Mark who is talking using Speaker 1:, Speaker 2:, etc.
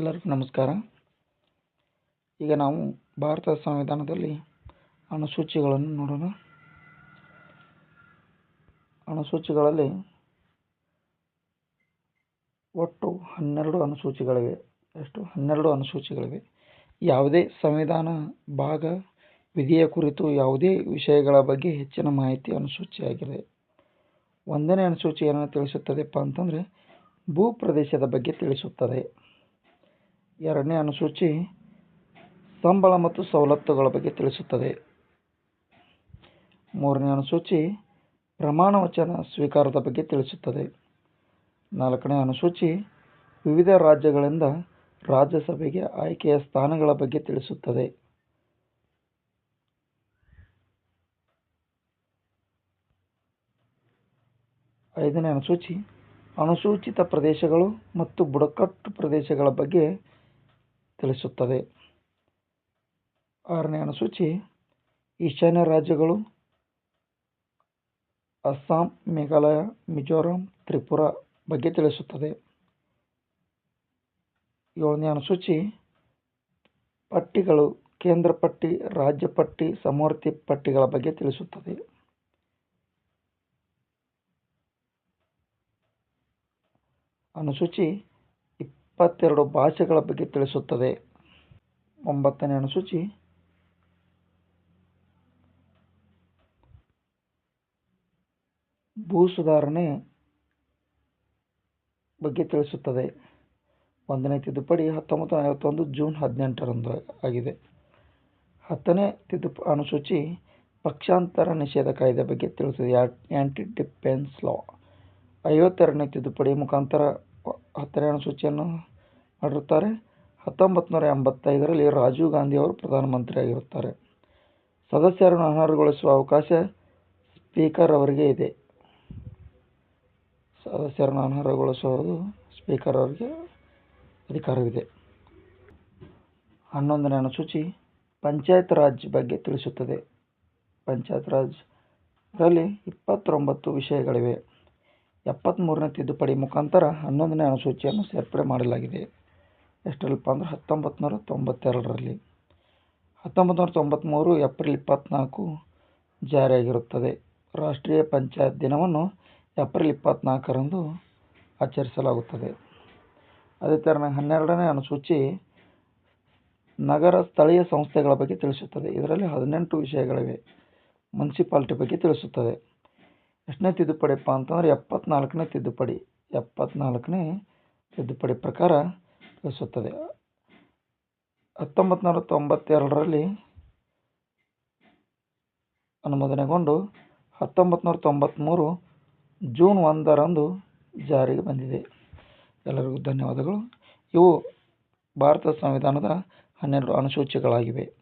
Speaker 1: ಎಲ್ಲರಿಗೂ ನಮಸ್ಕಾರ. ಈಗ ನಾವು ಭಾರತದ ಸಂವಿಧಾನದಲ್ಲಿ ಅನುಸೂಚಿಗಳನ್ನು ನೋಡೋಣ. ಅನುಸೂಚಿಗಳಲ್ಲಿ ಒಟ್ಟು ಹನ್ನೆರಡು ಅನುಸೂಚಿಗಳಿವೆ ಎಷ್ಟು? ಹನ್ನೆರಡು ಅನುಸೂಚಿಗಳಿವೆ ಯಾವುದೇ ಸಂವಿಧಾನ ಭಾಗ, ವಿಧಿಯ ಕುರಿತು ಯಾವುದೇ ವಿಷಯಗಳ ಬಗ್ಗೆ ಹೆಚ್ಚಿನ ಮಾಹಿತಿ ಅನುಸೂಚಿಯಾಗಿದೆ ಒಂದನೇ ಅನುಸೂಚಿ ಏನನ್ನು ತಿಳಿಸುತ್ತದೆಪ್ಪ ಅಂತಂದರೆ ಭೂ ಪ್ರದೇಶದ ಬಗ್ಗೆ ತಿಳಿಸುತ್ತದೆ. ಎರಡನೇ ಅನುಸೂಚಿ ಸಂಬಳ ಮತ್ತು ಸವಲತ್ತುಗಳ ಬಗ್ಗೆ ತಿಳಿಸುತ್ತದೆ. ಮೂರನೇ ಅನುಸೂಚಿ ಪ್ರಮಾಣ ವಚನ ಸ್ವೀಕಾರದ ಬಗ್ಗೆ ತಿಳಿಸುತ್ತದೆ. ನಾಲ್ಕನೇ ಅನುಸೂಚಿ ವಿವಿಧ ರಾಜ್ಯಗಳಿಂದ ರಾಜ್ಯಸಭೆಗೆ ಆಯ್ಕೆಯ ಸ್ಥಾನಗಳ ಬಗ್ಗೆ ತಿಳಿಸುತ್ತದೆ. ಐದನೇ ಅನುಸೂಚಿ ಅನುಸೂಚಿತ ಪ್ರದೇಶಗಳು ಮತ್ತು ಬುಡಕಟ್ಟು ಪ್ರದೇಶಗಳ ಬಗ್ಗೆ ತಿಳಿಸುತ್ತದೆ. ಆರನೇ ಅನುಸೂಚಿ, ಈಶಾನ್ಯ ರಾಜ್ಯಗಳು, ಅಸ್ಸಾಂ, ಮೇಘಾಲಯ, ಮಿಜೋರಾಂ, ತ್ರಿಪುರ ಬಗ್ಗೆ ತಿಳಿಸುತ್ತದೆ. ಏಳನೇ ಅನುಸೂಚಿ, ಪಟ್ಟಿಗಳು, ಕೇಂದ್ರ ಪಟ್ಟಿ, ರಾಜ್ಯ ಪಟ್ಟಿ, ಸಮವರ್ತಿ ಪಟ್ಟಿಗಳ ಬಗ್ಗೆ ತಿಳಿಸುತ್ತದೆ. ಅನುಸೂಚಿ ಇಪ್ಪತ್ತೆರಡು ಭಾಷೆಗಳ ಬಗ್ಗೆ ತಿಳಿಸುತ್ತದೆ. ಒಂಬತ್ತನೇ ಅನುಸೂಚಿ. ಭೂ ಸುಧಾರಣೆ ಬಗ್ಗೆ ತಿಳಿಸುತ್ತದೆ. ಒಂದನೇ ತಿದ್ದುಪಡಿ ಹತ್ತೊಂಬತ್ತು ಐವತ್ತೊಂದು ಜೂನ್ ಹದಿನೆಂಟರಂದು ಆಗಿದೆ. ಹತ್ತನೇ ತಿದ್ದು ಅನುಸೂಚಿ ಪಕ್ಷಾಂತರ ನಿಷೇಧ ಕಾಯ್ದೆ ಬಗ್ಗೆ ತಿಳಿಸುತ್ತದೆ. ಆ್ಯಂಟಿ ಡಿಫೆನ್ಸ್ ಲಾ ಐವತ್ತೆರಡನೇ ತಿದ್ದುಪಡಿ ಮುಖಾಂತರ ಹತ್ತನೇ ಅನುಸೂಚಿಯನ್ನು ಮಾಡಿರುತ್ತಾರೆ. ಹತ್ತೊಂಬತ್ತು ನೂರ ಎಂಬತ್ತೈದರಲ್ಲಿ ರಾಜೀವ್ ಗಾಂಧಿ ಅವರು ಪ್ರಧಾನಮಂತ್ರಿಯಾಗಿರುತ್ತಾರೆ. ಸದಸ್ಯರನ್ನು ಅನರ್ಹಗೊಳಿಸುವ ಅವಕಾಶ ಸ್ಪೀಕರ್ ಅವರಿಗೆ ಇದೆ. ಸದಸ್ಯರನ್ನು ಅನರ್ಹಗೊಳಿಸುವುದು ಸ್ಪೀಕರ್ ಅವರಿಗೆ ಅಧಿಕಾರವಿದೆ. ಹನ್ನೊಂದನೇ ಅನುಸೂಚಿ ಪಂಚಾಯತ್ ರಾಜ್ ಬಗ್ಗೆ ತಿಳಿಸುತ್ತದೆ. ಪಂಚಾಯತ್ ರಾಜ್ ರಲ್ಲಿ ಇಪ್ಪತ್ತೊಂಬತ್ತು ವಿಷಯಗಳಿವೆ. ಎಪ್ಪತ್ತ್ಮೂರನೇ ತಿದ್ದುಪಡಿ ಮುಖಾಂತರ ಹನ್ನೊಂದನೇ ಅನುಸೂಚಿಯನ್ನು ಸೇರ್ಪಡೆ ಮಾಡಲಾಗಿದೆ. ಎಷ್ಟರಲ್ಲಪ್ಪ ಅಂದ್ರೆ ಹತ್ತೊಂಬತ್ತು ನೂರ ತೊಂಬತ್ತೆರಡರಲ್ಲಿ. ಹತ್ತೊಂಬತ್ತು ನೂರ ತೊಂಬತ್ತ್ಮೂರು ಏಪ್ರಿಲ್ ಇಪ್ಪತ್ತ್ನಾಲ್ಕು ಜಾರಿಯಾಗಿರುತ್ತದೆ. ರಾಷ್ಟ್ರೀಯ ಪಂಚಾಯತ್ ದಿನವನ್ನು ಏಪ್ರಿಲ್ ಇಪ್ಪತ್ತ್ನಾಲ್ಕರಂದು ಆಚರಿಸಲಾಗುತ್ತದೆ. ಅದೇ ಥರನೇ ಹನ್ನೆರಡನೇ ಅನುಸೂಚಿ ನಗರ ಸ್ಥಳೀಯ ಸಂಸ್ಥೆಗಳ ಬಗ್ಗೆ ತಿಳಿಸುತ್ತದೆ. ಇದರಲ್ಲಿ ಹದಿನೆಂಟು ವಿಷಯಗಳಿವೆ. ಮುನ್ಸಿಪಾಲ್ಟಿ ಬಗ್ಗೆ ತಿಳಿಸುತ್ತದೆ. ಎಷ್ಟನೇ ತಿದ್ದುಪಡಿಯಪ್ಪ ಅಂತಂದ್ರೆ ಎಪ್ಪತ್ನಾಲ್ಕನೇ ತಿದ್ದುಪಡಿ. ಎಪ್ಪತ್ನಾಲ್ಕನೇ ತಿದ್ದುಪಡಿ ಪ್ರಕಾರ ತಿಳಿಸುತ್ತದೆ. ಹತ್ತೊಂಬತ್ತು ನೂರ ತೊಂಬತ್ತೆರಡರಲ್ಲಿ ಅನುಮೋದನೆಗೊಂಡು ಹತ್ತೊಂಬತ್ತು ನೂರ ತೊಂಬತ್ತ್ಮೂರು ಜೂನ್ ಒಂದರಂದು ಜಾರಿಗೆ ಬಂದಿದೆ. ಎಲ್ಲರಿಗೂ ಧನ್ಯವಾದಗಳು. ಇವು ಭಾರತ ಸಂವಿಧಾನದ ಹನ್ನೆರಡು ಅನುಸೂಚಿಗಳಾಗಿವೆ.